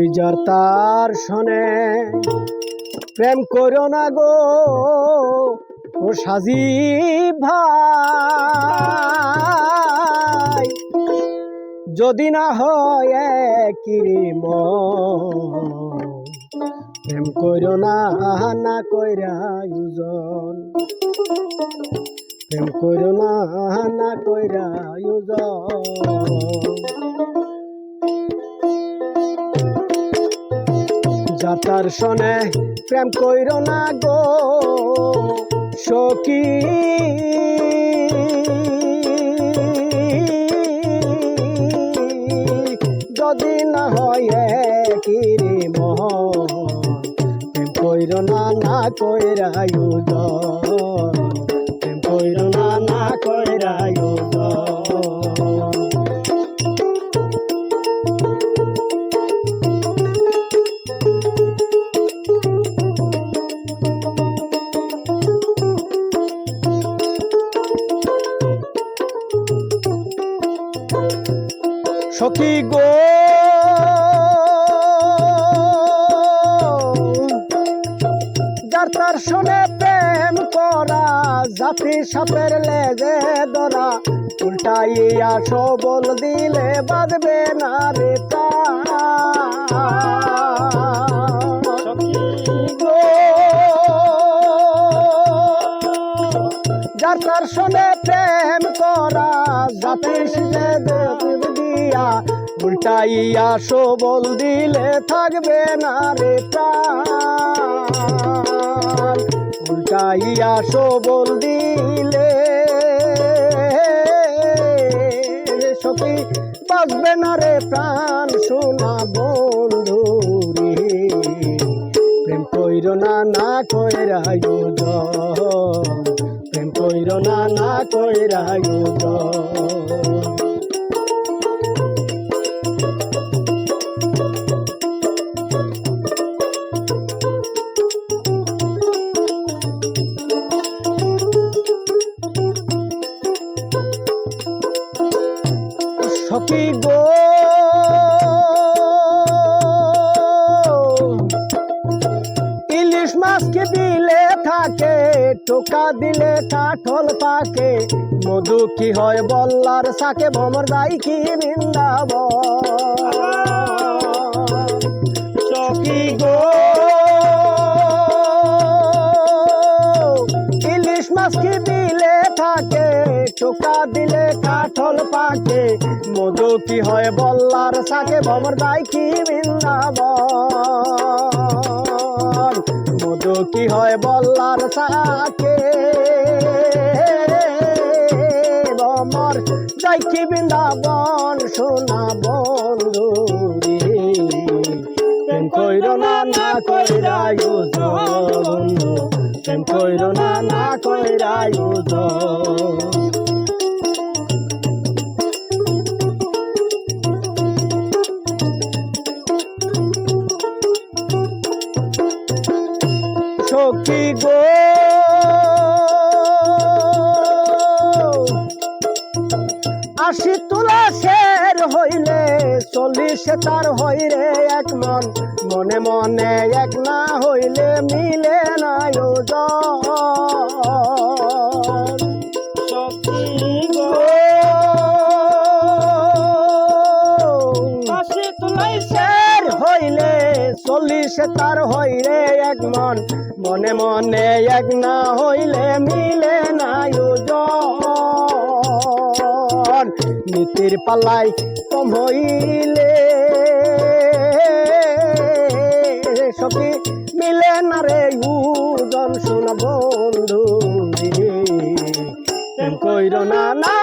কলিজার তার শোনে, প্রেম করো না গো, ও সাজি ভাই। যদি না হয় কিরি প্রেম করো না না কইরা ইউজন। প্রেম করো না না কইরা ইউজন। যাতার শোনে প্রেম কইর না গো, সখী। যদি না হয় কিরে মোহ প্রেম কইর না না কইরা ইউজন প্রেম কইর না না কইরা সখী গো। যার তার শোনে প্রেম করা জাতি সাপের লেজে ধরা উল্টাইয়া সবল দিলে বাঁধবে না রে যার তার শোনে প্রেম করা জাতির দিয়া উল্টাইয়া সবল দিলে থাকবে না রে প্রাণ। উল্টাইয়া সবল দিলে সখী বাঁচবে না রে প্রাণ। শোনা বন্ধু প্রেম কইর না না কইরা ইউজন প্রেম কইর না না কইরা ইউজন সখী গো? ইলিশ মাছকে দিলে থাকে? টোকা দিলে কাঠল পাকে। মধু কি হয় বল্লার সাকে ভমর যাই কি বৃন্দাব সখী গো? ইলিশ দিলে থাকে টোকা দিলে কাঠল পাকে। মধু কি হয় বল্লার সাকে ভমর যাই কি বৃন্দাবন। মধু কি হয় বল্লার সাকে ভমর যাই কি বৃন্দাবন। সোনা বন্ধু কইর না না কইরা বন্ধু প্রেম কইর না না কইরা সখী গো? আশি তোলা শের হইলে, চল্লিশে তার হইরে এক মন। মনে মনে এক না হইলে মিলে না শের হইলে চল্লিশে তার হইরে এক মন। মনে মনে এক না হইলে মিলে না ওজন নীতির পালাই কম হইলে সখী মিলে না রে ওজন শোনা বন্ধু কইর না না